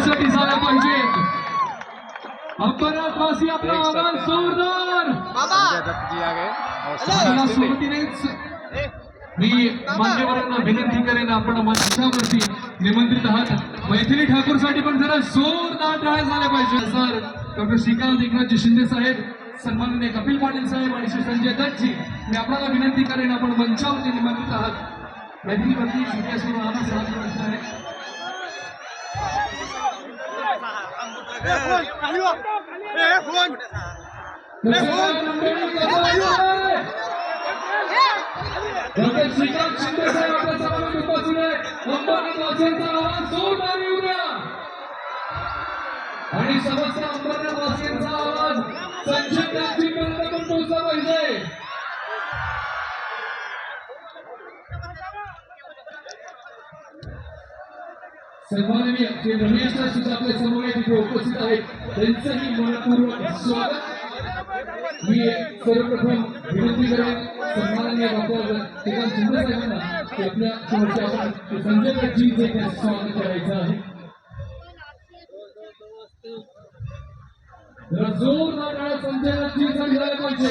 ठाकूरसाठी झाला पाहिजे अंबरनाथवासी आपला आवाज जोरदार. मी मान्यवरांना विनंती करेन आपण मंचावरती निमंत्रित आहात. मैथिली ठाकूरसाठी पण जरा जोरदार टाळ्या झाल्या पाहिजे. सर डॉक्टर श्रीकांत एकनाथजी शिंदे साहेब सन्माननीय कपिल पाटील साहेब आणि श्री संजय दत्तजी. मी आपल्याला विनंती करेन आपण मंचावरती निमंत्रित आहात. मैथिलीवरती सूर्यासुर आहे श्रीकांत शिंदे साहेब आपल्या सभागृहात उपस्थित आहेत अंबरनाथवासियांचा आवाज जोरदार येऊ द्या आणि आवाज पण पोहोचला पाहिजे सन्माननीय जे रमेश सुद्धा आपल्यासमोर तिथे उपस्थित आहेत त्यांचंही मनपूर्वक स्वागत. मी सर्वप्रथम विनंती करेन सन्माननीय डॉक्टर श्रीकांत शिंदे साहेबांना की आपल्या समोरच्या आपण संजय दत्तजींचे इथे स्वागत करायचं आहे. जरा जोरदार टाळ्या संजय दत्तजींसाठी झाल्या पाहिजे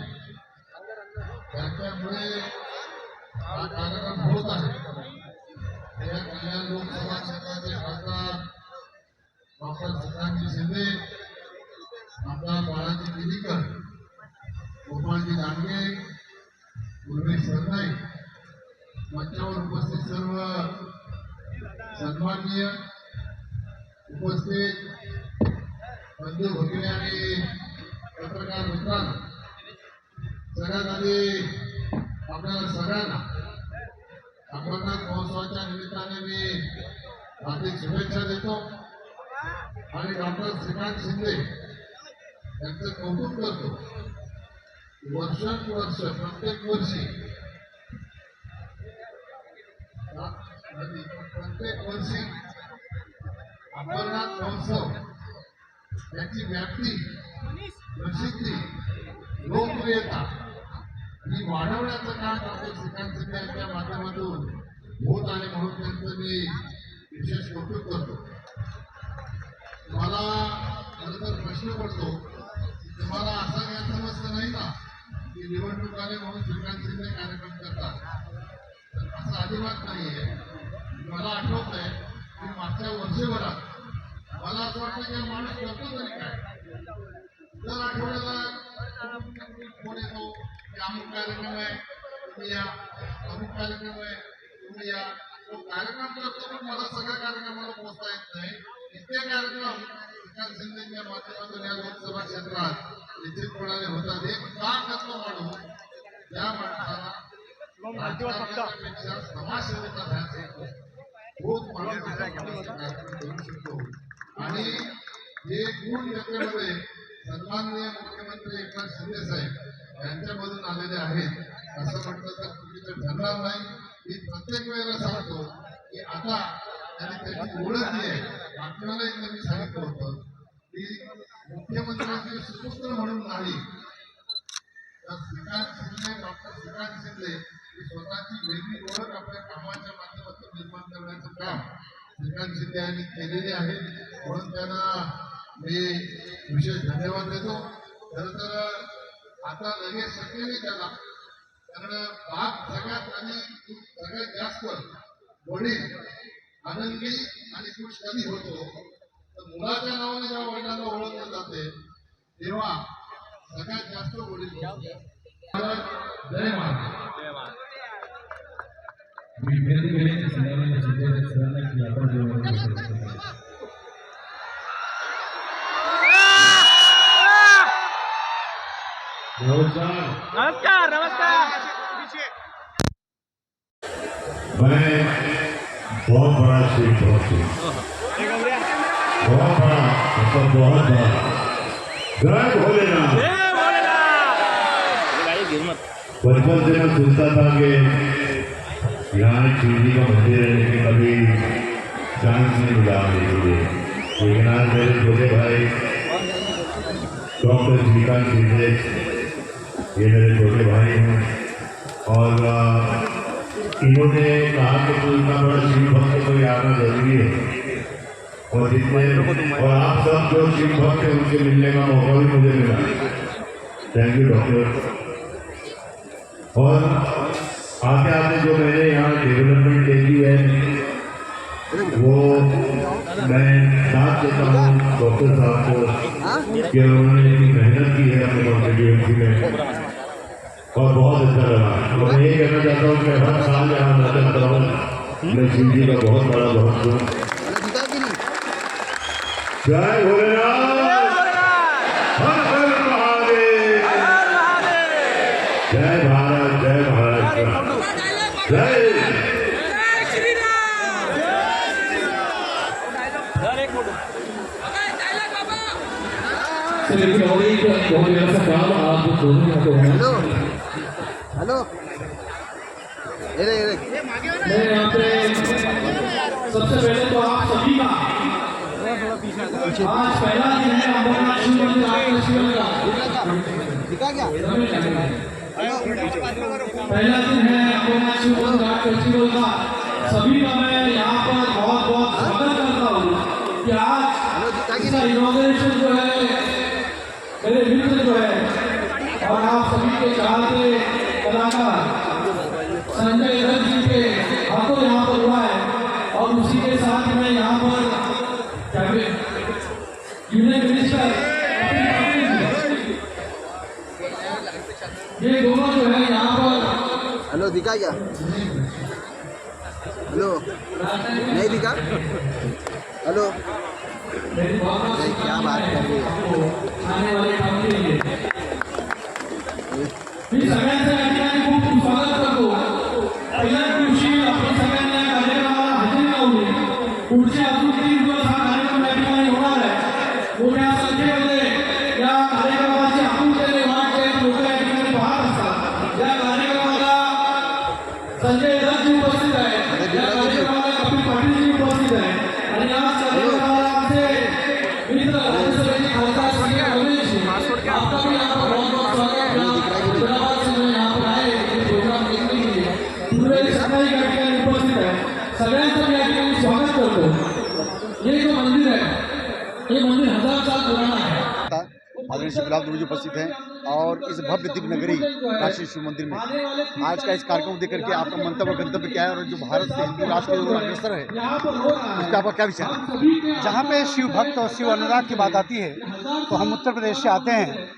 डॉक्टर श्रीकांतजी शिंदे आमदार बाळाजी किलीकर गोपाळजी दांडगे उर्मेश सरनाईक मंचावर उपस्थित सर्व सन्माननीय उपस्थित बंधू भगिनी आणि पत्रकार मित्रांनो सगळ्यात आधी आपल्याला सगळ्यांना अमरनाथ महोत्सवाच्या निमित्ताने मी हार्दिक शुभेच्छा देतो. आणि डॉक्टर श्रीकांत शिंदे यांचं कौतुक करतो. वर्षानुवर्ष प्रत्येक वर्षी प्रत्येक वर्षी अंबरनाथ महोत्सव याची व्याप्ती प्रसिद्धी लोकप्रियता ही वाढवण्याचं काम डॉक्टर श्रीकांत शिंदे यांच्या माध्यमातून होत आहे म्हणून त्यांचं मी विशेष कौतुक करतो. मला नंतर प्रश्न पडतो. की तुम्हाला असा करावे म्हणून श्रीकांत शिंदे कार्यक्रम करतात. तर असं अजिबात नाहीये. मला आठवत आहे की मागच्या वर्षभरात मला असं वाटतं की माणूस करतो तरी काय? दर आठवड्याला फोन येतो की अमुक कार्यक्रम आहे तुम्ही या. अमुक कार्यक्रम आहे तुम्ही या. तो कार्यक्रम करतो पण मला सगळ्या कार्यक्रमाला पोहोचता येत नाही. कार्यक्रम विचार माध्यमातून या लोकसभा क्षेत्रात निश्चितपणाने होतात एक का या माणसाला पेक्षा समाजसेवेचा अभ्यास खूप माणूस करू आणि हे गुण व्यक्तीमध्ये आणि त्याची ओळख जी आहे. आपल्याला एकदा मी सांगितलं होतं की मुख्यमंत्र्यांचे सुपुत्र म्हणून नाही तर श्रीकांत शिंदे डॉक्टर श्रीकांत शिंदे स्वतःची वेगळी ओळख आपल्या कामाच्या माध्यमातून निर्माण करण्याचं काम श्रीकांत शिंदे यांनी केलेले आहे. म्हणून त्यांना मी विशेष धन्यवाद देतो. खरं तर आता लगेच शक्य नाही त्याला कारण बाप सगळ्यात आणि सगळ्यात जास्त वडील आनंदी आणि खुश कधी होतो तर मुलाच्या नावाने जेव्हा वडिलांना ओळखलं जाते तेव्हा सगळ्यात जास्त वडील. जय महाराज मी विनंती करेन की आपण नमस्कार. नमस्कार नमस्कार. मैं बहुत बड़ा शिव भक्त बहुत बड़ा मतलब बहुत बड़ा जय भोलेनाथ बचपन से मैं सुनता था कि यहाँ शिव का मंदिर है लेकिन कभी चांस नहीं मिला के लिए लेकिन आज मेरे छोटे भाई डॉक्टर श्रीकांत शिंदे ये मेरे छोटे भाई हैं और इन्होंने कहा कि कोई इतना बड़ा शिव भक्त कोई आना ज़रूरी है। और जितने और आप सब जो शिव भक्त हैं उनसे मिलने का मौका भी मुझे मिला। थैंक यू डॉक्टर और आते आते जो मैंने यहाँ डेवलपमेंट देखी है वो मैं साथ देता हूँ डॉक्टर साहब को कि उन्होंने इतनी मेहनत की है अपने कॉन्स्टिट्यूएंसी में। और बहुत अच्छा लगा और मैं ये कहना चाहता हूँ कि हर साल यहाँ दर्शन कराऊँ मैं शिव जी का बहुत बड़ा भक्त हूँ जय भोलेनाथ जय भारत जय जय एक बहुत बड़ा सा काम आप दोनों यहाँ पे हेलो ये रे, ये रे। मैं यहाँ पे सबसे पहले तो आप सभी का आज पहला दिन है अमरनाथ शिव मंदिर का दिखा क्या? पहला दिन है अमरनाथ शिव मंदिर फेस्टिवल का सभी का मैं यहाँ पर बहुत बहुत स्वागत करता हूँ कि आज इसका इनोग्रेशन जो है मेरे मित्र जो है और आप सभी के चाहते संजय जी के हाथों यहाँ पर हुआ है और उसी के साथ में यहाँ पर यूनियन मिनिस्टर ये दोनों जो है यहाँ पर हेलो, दिखा क्या? हेलो, नहीं दिखा? हेलो क्या बात कर रही है आपको आने वाले काम के लिए मी सगळ्यांचं या ठिकाणी खूप खूप स्वागत करतो पहिल्याच दिवशी आपण सगळ्यांनी या कार्यक्रमाला हजेरी लावली पुढचे अजून तीन दिवस हा कार्यक्रम या ठिकाणी होणार आहे मोठ्या संख्येमध्ये या कार्यक्रमाची आपुलतेने वाट पाहत लोक या ठिकाणी पाहत असतात या कार्यक्रमाला संजय दत्तजी उपस्थित आहे या कार्यक्रमाला कपिल पाटीलजी उपस्थित आहे आणि या कार्यक्रमाला आमचे मित्र राज्यसभेचे खासदार श्री रमेश आपका भी यहाँ पर बहुत बहुत स्वागत है हैदराबाद से मैं यहाँ पर आए ये प्रोग्राम देखने के या ठिकाणी उपस्थित आहे सगळ्यांचं मी या ठिकाणी स्वागत करतो. ये जो मंदिर है ये मंदिर हज़ार साल पुराना है आदरणीय श्री गुलाब जी उपस्थित हैं और इस भव्य दिव्य नगरी काशी शिव मंदिर में। आज का इस कार्यक्रम को देख करके आपका मंतव्य गंतव्य क्या है और जो भारत से हिंदू राष्ट्र की ओर अग्रसर है उस पर आपका क्या विचार है? जहाँ पे शिव भक्त और शिव अनुराग की बात आती है तो हम उत्तर प्रदेश से आते हैं।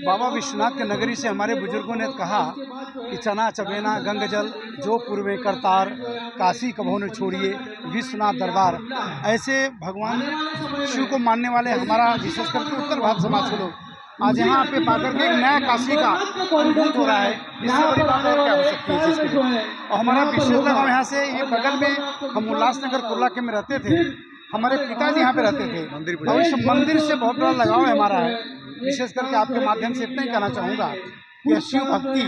बाबा विश्वनाथ के नगरी से हमारे बुज़ुर्गों ने कहा कि चना चबेना गंग जल जो पूर्वे करतार काशी कभो ने छोड़िए, विश्वनाथ दरबार। ऐसे भगवान शिव को मानने वाले हमारा विशेष करके उत्तर भारत समाज के लोग, आज यहाँ पे पाकर के एक नया काशी का अनुभूत हो रहा है। इससे बड़ी बात और क्या हो सकती है और हमारा विशेष लगाव यहाँ से ये बगल में हम उल्लासनगर कुर्ला के में रहते थे। हमारे पिताजी यहाँ पे रहते थे। मंदिर भविष्य मंदिर से बहुत बड़ा लगाव है हमारा। है विशेष करके आपके माध्यम से इतना ही कहना चाहूँगा कि शिव भक्ति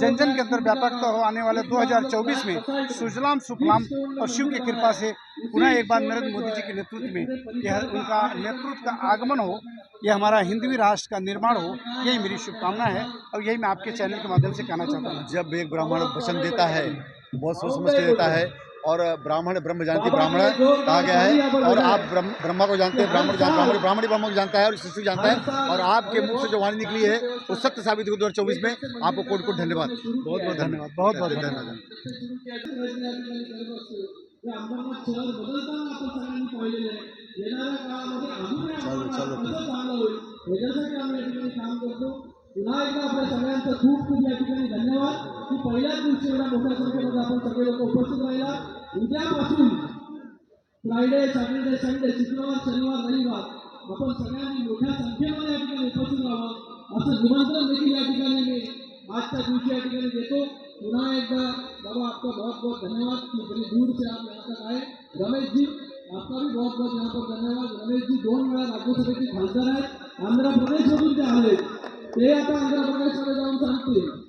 जन जन के अंदर व्यापक तो हो आने वाले 2024 में सुजलाम सुफलाम और शिव की कृपा से पुनः एक बार नरेंद्र मोदी जी के नेतृत्व में यह उनका नेतृत्व का आगमन हो यह हमारा हिंदवी राष्ट्र का निर्माण हो यही मेरी शुभकामना है और यही मैं आपके चैनल के माध्यम से कहना चाहता हूँ। जब एक ब्राह्मण वचन देता है बहुत सोच समझ के देता है और ब्राह्मण ब्रह्म जानती ब्राह्मण कहा गया है और आप ब्रह्म ब्रह्मा को जानते हैं ब्राह्मण जान ब्राह्मण ब्राह्मण ब्रह्म को जानता है और शिशु जानता है और आपके मुख से जो वाणी निकली है वो सत्य साबित हुई दो हज़ार चौबीस में। आपको कोट कोट धन्यवाद। बहुत बहुत धन्यवाद बहुत बहुत धन्यवाद। चलो चलो याच्यासाठी आम्ही या ठिकाणी काम करतो पुन्हा एकदा आपल्या सगळ्यांचं खूप खूप या ठिकाणी धन्यवाद. की पहिल्याच दिवशी एवढ्या मोठ्या संख्येमध्ये आपण सगळे लोक उपस्थित राहिला. उद्यापासून फ्रायडे सॅटर्डे संडे शुक्रवार, शनिवार, रविवार आपण सगळ्यांनी मोठ्या संख्येमध्ये या ठिकाणी उपस्थित राहावं. असं निमंत्रण देखील या ठिकाणी मी आजच्या दिवशी या ठिकाणी देतो. पुन्हा एकदा बाबा, आपका बहुत बहुत धन्यवाद. कि बड़ी दूर से आप यहाँ तक आए. रमेश जी आपका भी बहुत बहुत यहाँ पर धन्यवाद. रमेश जी दोन वेळा राज्यसभेचे खासदार आहेत. आंध्र प्रदेशमधून ते आले. ते आता आंध्र प्रदेशमध्ये जाऊन सांगतील.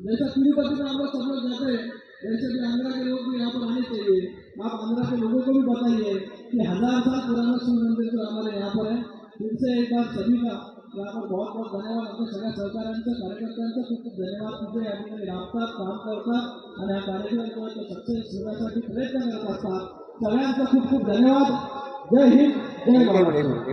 जैसा तिरुपति में हम लोग सब लोग जाते हैं। वैसे भी आंध्रा के लोग भी यहाँ पर आने चाहिए आप आंध्रा के लोगों को भी बताइए कि हज़ार साल पुराना शिव मंदिर जो हमारे यहाँ पर है फिर से एक बार सभी का यहाँ पर बहुत बहुत धन्यवाद। आपल्या सगळ्या सहकाऱ्यांचं कार्यकर्त्यांचं खूप खूप धन्यवाद तुमचे या ठिकाणी राबतात काम करतात आणि हा कार्यक्रम जो सक्सेस होण्यासाठी प्रयत्न करत असतात सगळ्यांचं खूप खूप धन्यवाद। जय हिंद जय महाराष्ट्र